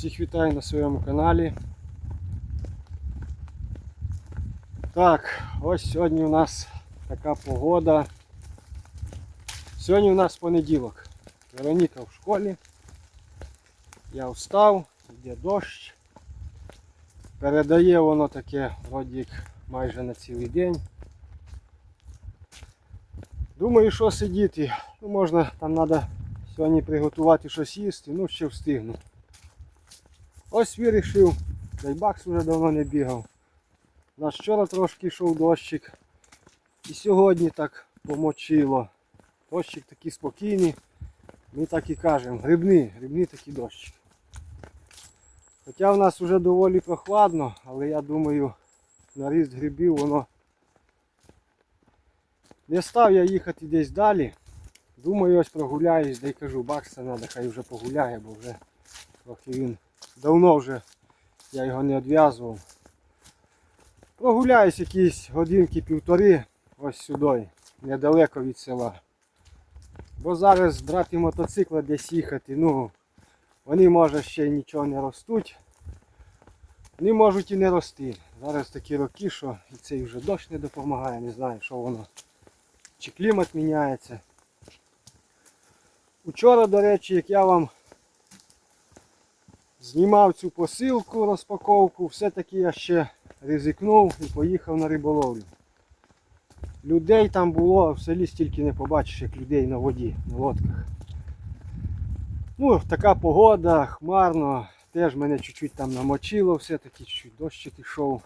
Всіх вітаю на своєму каналі. Так, ось сьогодні у нас така погода. Сьогодні у нас понеділок. Вероніка в школі. Я встав, йде дощ. Передає воно таке вроді як майже на цілий день. Думаю, що сидіти. Ну, можна, там треба сьогодні приготувати щось їсти, ну ще встигну. Ось вирішив, Дайбакс вже давно не бігав. У нас вчора трошки йшов дощик. І сьогодні так помочило. Дощик такий спокійний. Ми так і кажемо, грибний, грибний такий дощик. Хоча в нас вже доволі прохладно, але я думаю, на ріст грибів воно не став я їхати десь далі. Думаю, ось прогуляюсь, да й кажу, бакса треба, хай вже погуляє, бо вже трохи він давно вже я його не відв'язував. Прогуляюсь якісь годинки півтори ось сюди, недалеко від села. Бо зараз брати мотоцикла десь їхати, ну вони може ще нічого не ростуть. Вони можуть і не рости. Зараз такі роки, що і цей вже дощ не допомагає, не знаю, що воно. Чи клімат міняється. Учора, до речі, як я вам знімав цю посилку, розпаковку, все-таки я ще ризикнув і поїхав на риболовлю. Людей там було, в селі стільки не побачиш, як людей на воді, на лодках. Ну, така погода, хмарно, теж мене чуть-чуть там намочило, все-таки чуть-чуть дощик ішов.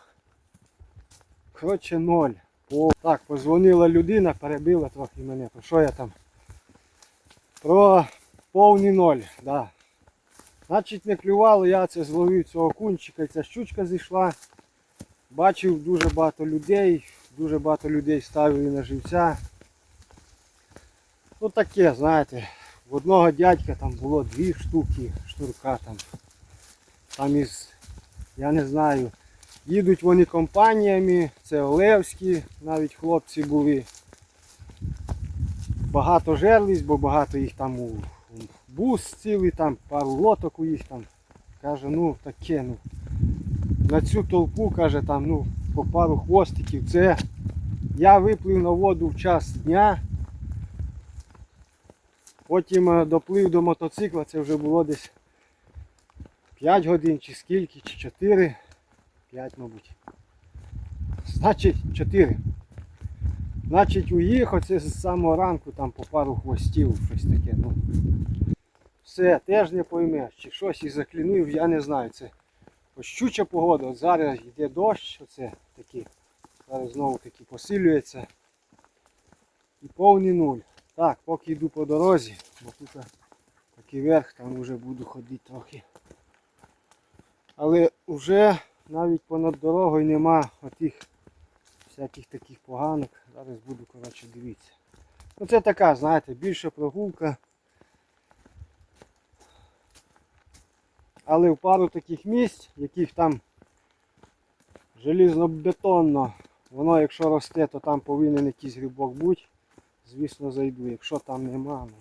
Коротше, ноль. О, так, позвонила людина, перебила трохи мене. Про що я там? Про повний ноль, да. Значить не клювало, я це зловив цього кунчика, і ця щучка зійшла. Бачив дуже багато людей, дуже багато людей ставили на живця. Ну таке, знаєте, в одного дядька там було дві штуки шнурка там. Там із, я не знаю, їдуть вони компаніями, це Олевські, навіть хлопці були. Багато жерлість, бо багато їх там у бус цілий, там пару лоток у їх там. Каже, ну таке, ну. На цю толпу, каже, там, ну, по пару хвостиків. Це я виплив на воду в час дня. Потім е, доплив до мотоцикла, це вже було десь 5 годин чи скільки, чи 4. 5, мабуть. Значить 4. Значить уїхав це з самого ранку там по пару хвостів, щось таке. ну. Все, теж не поймеш, чи щось і заклінув, я не знаю. Це щуча погода, от зараз йде дощ, оце такий. Зараз знову таки посилюється. І повний нуль. Так, поки йду по дорозі, бо тут такий верх, там вже буду ходити трохи. Але вже навіть понад дорогою нема отих всяких таких поганок. Зараз буду коротше дивитися. Ну це така, знаєте, більша прогулка. Але в пару таких місць, яких там желізнобетонно, воно якщо росте, то там повинен якийсь грибок бути. Звісно, зайду. Якщо там нема, ну.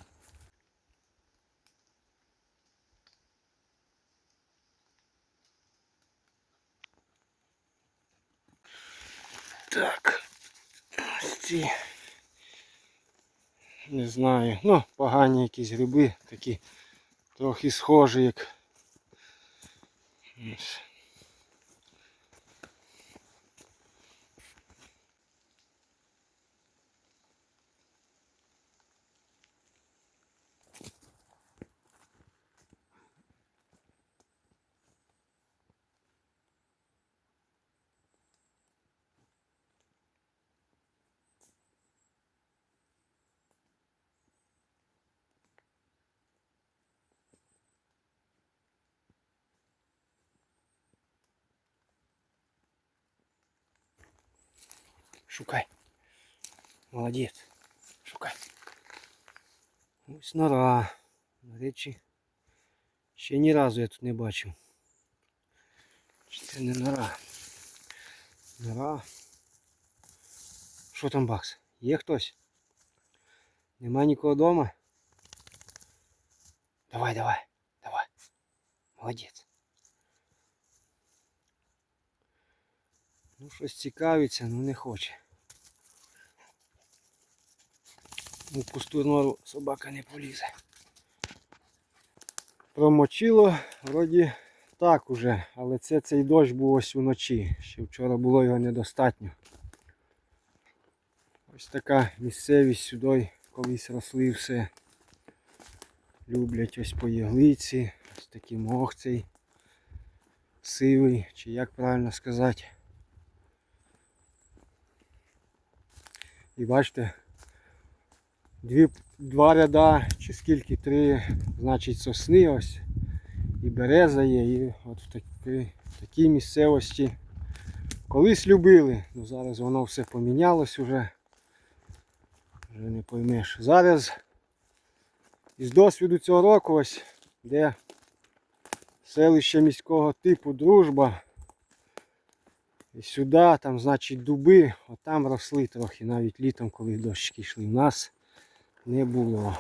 Так. Ось ці. Не знаю. Ну, погані якісь гриби, такі трохи схожі, як. Ось. Шукай. молодец, Шукай. Ну, Ось нора. До речі. Ще ні разу я тут не бачив. Чи це не нора. Нора. Що там бакс? Є хтось? Нема нікого вдома? Давай, давай, давай. Молодець. Ну щось цікавиться, ну не хоче. У пусту нору собака не полізе. Промочило, вроді так уже, але це цей дощ був ось уночі. Ще вчора було його недостатньо. Ось така місцевість сюди колись росли все. Люблять ось по єглиці, ось такий мох цей сивий, чи як правильно сказати. І бачите, дві, два ряда, чи скільки, три, значить, сосни ось. І береза є, і от в такій, в такій місцевості колись любили, ну зараз воно все помінялось уже. Вже не поймеш. Зараз із досвіду цього року ось, де селище міського типу дружба. І сюди, там, значить, дуби, отам росли трохи, навіть літом, коли дощики йшли. У нас не було.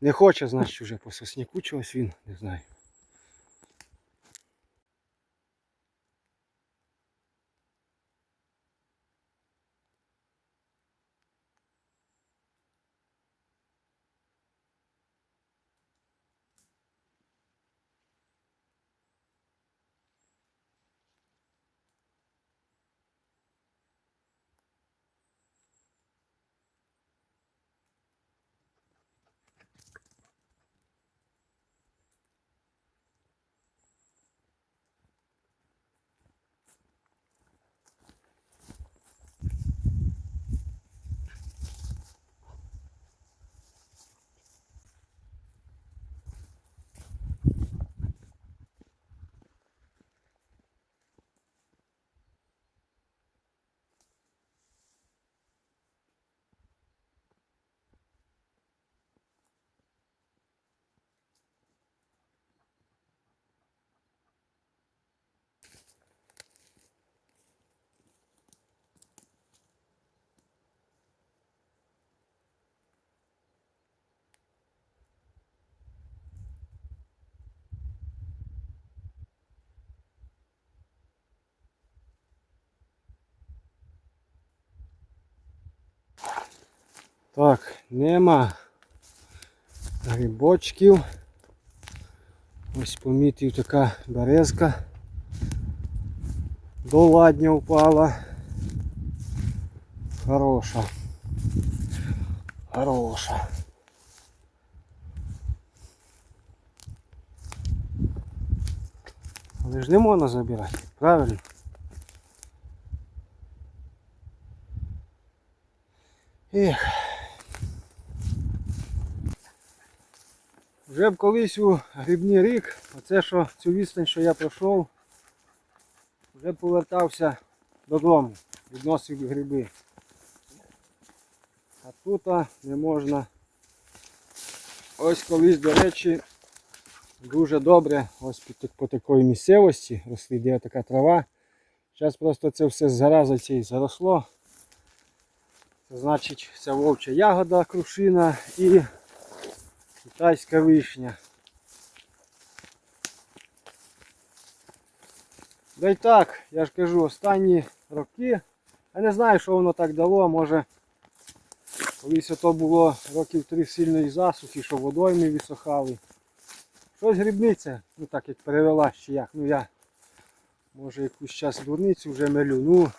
Не хоче, значить, уже по сосняку чогось він, не знаю. Так, нема грибочків. Ось помітив така березка. До ладня впала. Хороша. Хороша. Але ж не можна забирати, правильно? Ех. Вже б колись у грибний рік, оце що цю відстань, що я пройшов, вже повертався додому, відносив гриби. А тут не можна. Ось колись, до речі, дуже добре ось по, так- по такої місцевості росли, де така трава. Зараз просто це все зараза цієї заросло. Це значить ця вовча ягода крушина і китайська вишня. Да й так, я ж кажу, останні роки. Я не знаю, що воно так дало, може колись ото було років три сильної засухи, що водойми висохали. Щось грибниця, ну так як перевела ще як. Ну я може якусь час дурницю вже мелю. Ну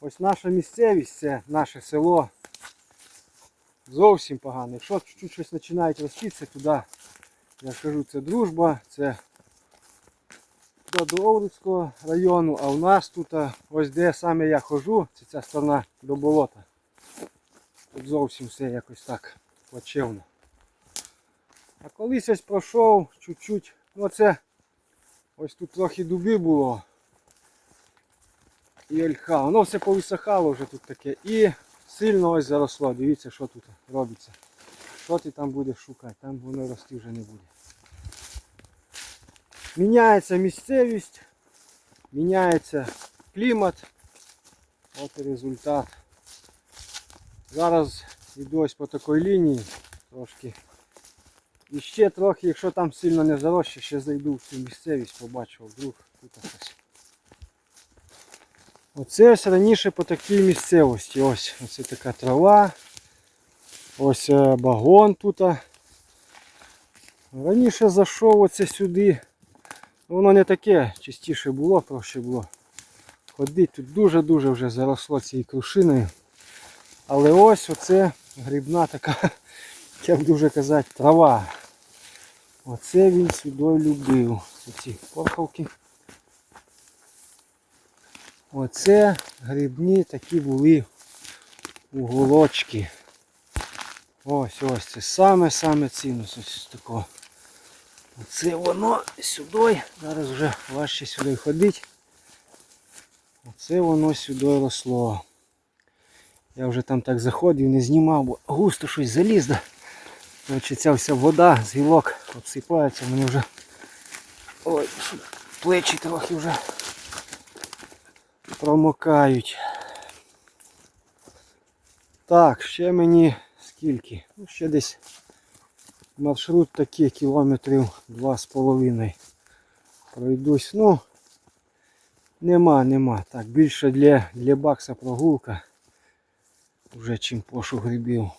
ось наша місцевість, це наше село. Зовсім погано. Якщо чуть-чуть щось починає роститися туди, я ж кажу, це дружба, це до Доврицького району, а у нас тут, ось де саме я ходжу, це ця сторона до болота. Тут зовсім все якось так плачевно. А колись ось пройшов чуть-чуть, ну це ось тут трохи дуби було. І ольха. Воно все повисохало вже тут таке. І сильно ось заросло. Дивіться, що тут робиться. Що ти там будеш шукати, там воно рости вже не буде. Міняється місцевість, міняється клімат. От і результат. Зараз йду ось по такій лінії трошки. І ще трохи, якщо там сильно не заросше, ще зайду в цю місцевість, побачу, вдруг тут щось. Оце ось раніше по такій місцевості. Ось оце така трава. Ось е, багон тут. Раніше зайшов оце сюди. Воно не таке чистіше було, проще було. Ходить тут дуже-дуже вже заросло цією крушиною. Але ось оце грибна така, як дуже казати, трава. Оце він сюди любив. Оці порхавки. Оце грибні такі були уголочки. Ось ось це саме-саме цінне ось такого. Оце воно сюди. Зараз вже важче сюди ходити. Оце воно сюди росло. Я вже там так заходив, не знімав, бо густо щось залізло. Короче, ця вся вода з гілок обсипається, мені вже ой, плечі трохи вже промокають. Так, ще мені скільки? Ну, ще десь маршрут такий кілометрів два з половиною. Пройдусь. Ну, нема, нема. Так, більше для, для бакса прогулка. Вже чим пошу грибів.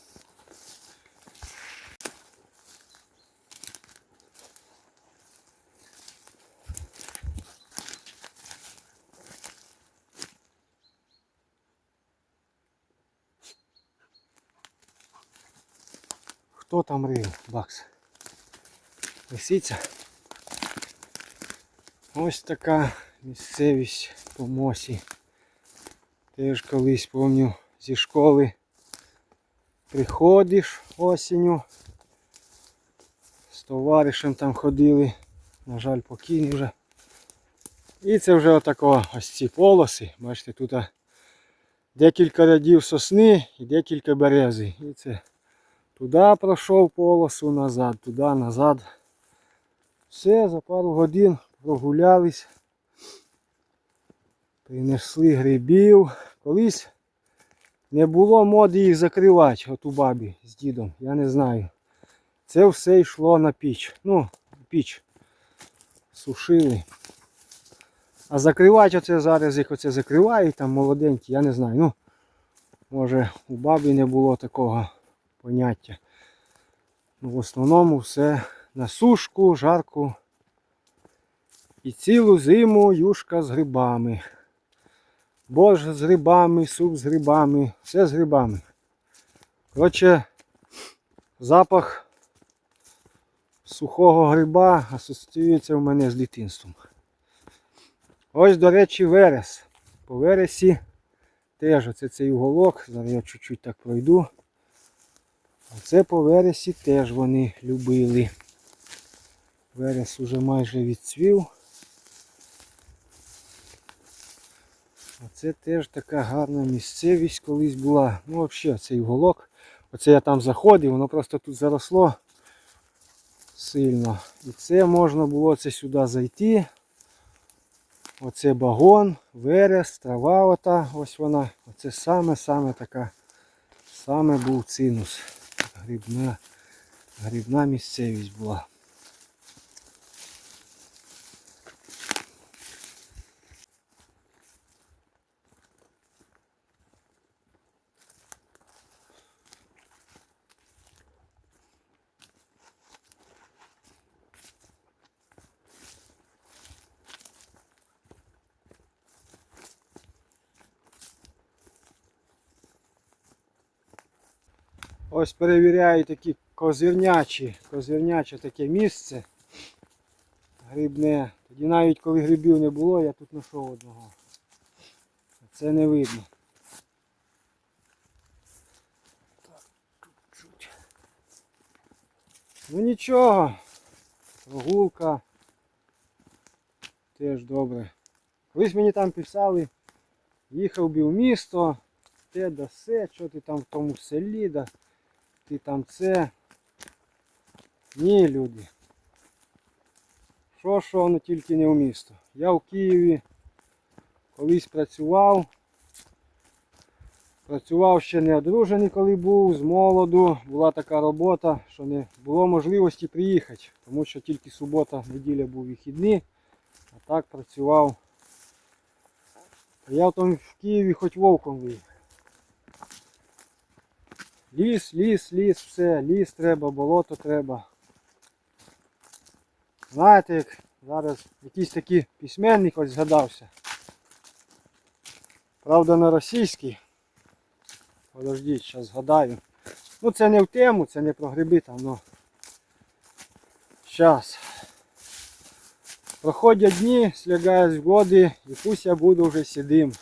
Хто там рив, бакс? Лисиця? Ось така місцевість по мосі. Теж колись помню зі школи приходиш осінню. З товаришем там ходили, на жаль, покійні вже. І це вже отако ось ці полоси. Бачите, тут декілька рядів сосни і декілька берези. І це туди пройшов полосу назад, туди, назад. Все, за пару годин прогулялись. Принесли грибів. Колись не було моди їх закривати, от у бабі з дідом, я не знаю. Це все йшло на піч. Ну, піч. Сушили. А закривати оце зараз, як оце закривають, там молоденькі, я не знаю. Ну, може у бабі не було такого поняття. Ну, в основному все на сушку, жарку. І цілу зиму юшка з грибами. Борщ з грибами, суп з грибами, все з грибами. Коротше, запах сухого гриба асоціюється в мене з дитинством. Ось, до речі, верес. По вересі теж оце цей уголок. Зараз я чуть-чуть так пройду. Оце по вересі теж вони любили. Верес уже майже відцвів. Оце теж така гарна місцевість колись була. Ну взагалі цей уголок. Оце я там заходив, воно просто тут заросло сильно. І це можна було це сюди зайти. Оце багон, верес, трава ота, ось вона. Оце саме-саме така, саме був цинус. Грибна, грибна місцевість була. Ось перевіряю такі козирнячі, козирняче таке місце грибне. Тоді навіть коли грибів не було, я тут знайшов одного. Це не видно. Так, чуть-чуть. Ну нічого, прогулка теж добре. Колись мені там писали, їхав би в місто, те да все, що ти там в тому селі, да ти там це. Ні, люди. Що, що, воно тільки не в місто. Я в Києві колись працював. Працював ще не одружений, коли був, з молоду. Була така робота, що не було можливості приїхати, тому що тільки субота, неділя був вихідний, а так працював Я там в Києві хоч вовком вий. Ліс, ліс, ліс, все, ліс треба, болото треба. Знаєте, як зараз якийсь такий письменник ось згадався. Правда на російський. Подождіть, зараз згадаю. Ну це не в тему, це не про гриби там, но. Щас. Проходять дні, слягают годы, и пусть я буду уже седым.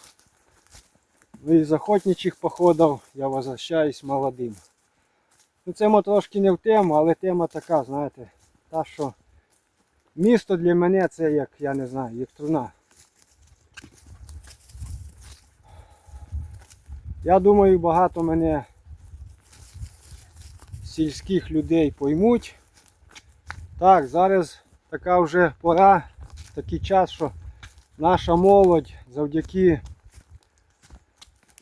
Из охотничих походов я возвращаюсь молодим. Ну це мо трошки не в тему, але тема така, знаєте, та що місто для мене це як, я не знаю, як труна. Я думаю, багато мене сільських людей поймуть. Так, зараз така вже пора, такий час, що наша молодь завдяки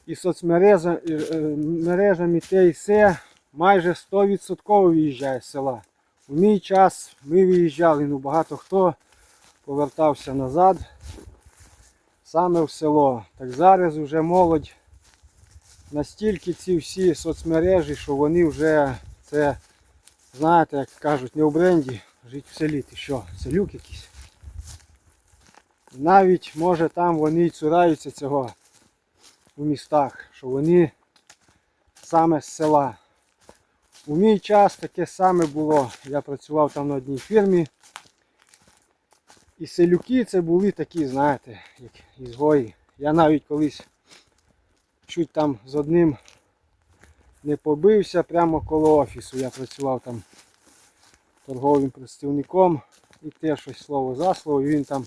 і соцмережам і, е, мережам і те і все майже 100% виїжджає з села. У мій час ми виїжджали, ну багато хто повертався назад саме в село. Так зараз вже молодь настільки ці всі соцмережі, що вони вже це, знаєте, як кажуть, не в бренді, жить в селі. Ти що, селюк якийсь? Навіть може там вони й цураються цього у містах, що вони саме з села. У мій час таке саме було. Я працював там на одній фірмі. І селюки це були такі, знаєте, як ізгої. Я навіть колись чуть там з одним не побився прямо коло офісу. Я працював там торговим представником і те щось слово за слово. І він там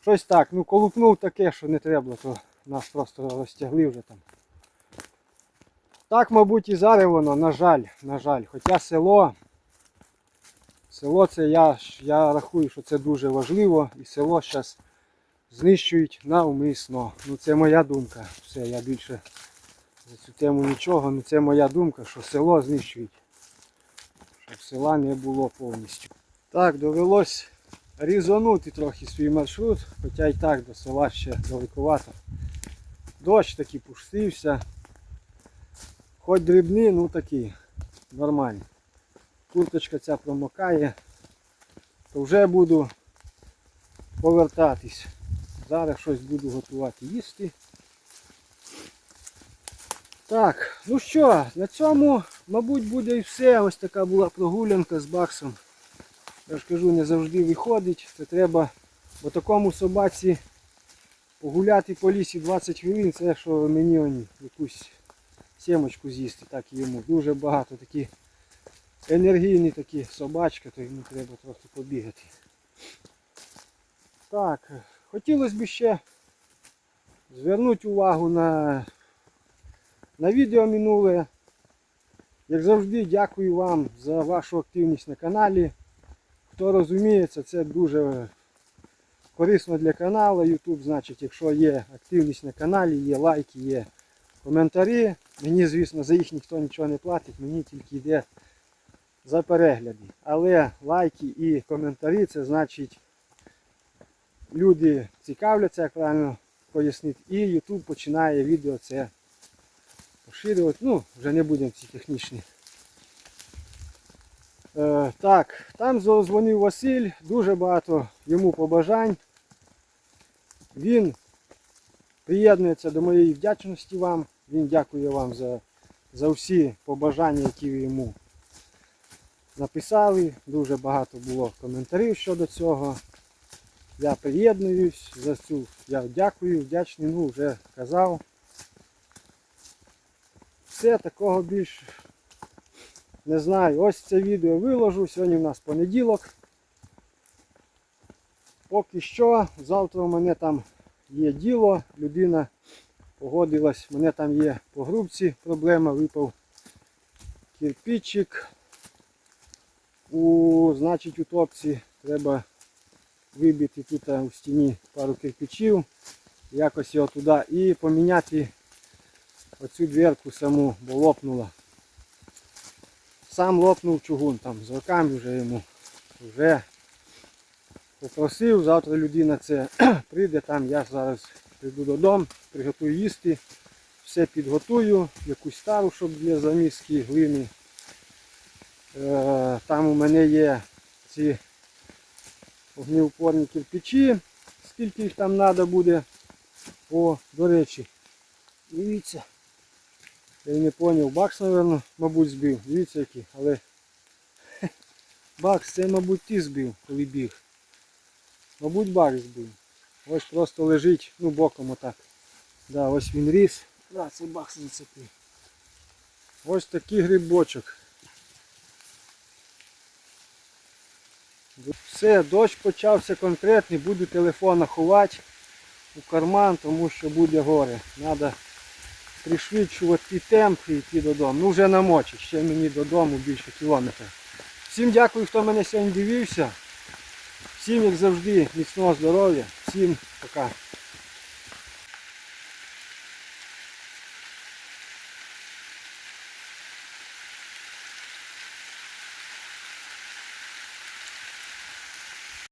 щось так, ну колупнув таке, що не треба, то нас просто розтягли вже там. Так, мабуть, і зараз воно, на жаль, на жаль. Хоча село, село це я, я рахую, що це дуже важливо і село зараз знищують навмисно. Ну це моя думка. Все, я більше за цю тему нічого, ну це моя думка, що село знищують. Щоб села не було повністю. Так, довелось різанути трохи свій маршрут, хоча й так до села ще далековато. Дощ таки пустився. Хоч дрібний, ну такий, нормальний. Курточка ця промокає, то вже буду повертатись. Зараз щось буду готувати їсти. Так, ну що, на цьому, мабуть, буде і все. Ось така була прогулянка з баксом. Я ж кажу, не завжди виходить. Це треба по такому собаці погуляти по лісі 20 хвилин, це що мені он, якусь сімочку з'їсти, так і йому. Дуже багато такі енергійні такі собачки, то йому треба трохи побігати. Так, хотілося б ще звернути увагу на, на відео минуле. Як завжди, дякую вам за вашу активність на каналі. Хто розуміється, це дуже корисно для каналу. YouTube, значить, якщо є активність на каналі, є лайки, є коментарі. Мені, звісно, за їх ніхто нічого не платить, мені тільки йде за перегляди. Але лайки і коментарі це значить люди цікавляться, як правильно пояснити, і YouTube починає відео це поширювати. Ну, вже не будемо ці технічні. Е, так, там дзвонив Василь, дуже багато йому побажань. Він приєднується до моєї вдячності вам. Він дякує вам за, за всі побажання, які ви йому написали. Дуже багато було коментарів щодо цього. Я приєднуюсь за цю. Я дякую, вдячний, ну вже казав. Все, такого більш не знаю. Ось це відео виложу. Сьогодні в нас понеділок. Поки що, завтра у мене там є діло, людина погодилась, у мене там є по грубці проблема, випав кирпичик. У, значить, у топці треба вибити тут у стіні пару кирпичів, якось його туди і поміняти оцю дверку саму, бо лопнула. Сам лопнув чугун там з роками вже йому вже попросив, завтра людина це прийде там, я зараз Прийду додому, приготую їсти, все підготую, якусь тару, щоб для заміски глини. Е, Там у мене є ці огнеупорні кирпичі, скільки їх там треба буде. О, до речі, дивіться. Я не зрозумів, бакс, мабуть, мабуть, збив. Дивіться які, але бакс це, мабуть, ти збив, коли біг. Мабуть, бакс збив. Ось просто лежить, ну боком отак. Да, ось він ріс. Да, цей бакс зацепив. Ось такий грибочок. Все, дощ почався конкретний, буду телефон ховати у карман, тому що буде горе. Треба пришвидшувати темп і йти додому. Ну вже намочить, ще мені додому більше кілометра. Всім дякую, хто мене сьогодні дивився. Всім, як завжди, міцного здоров'я. Всім пока.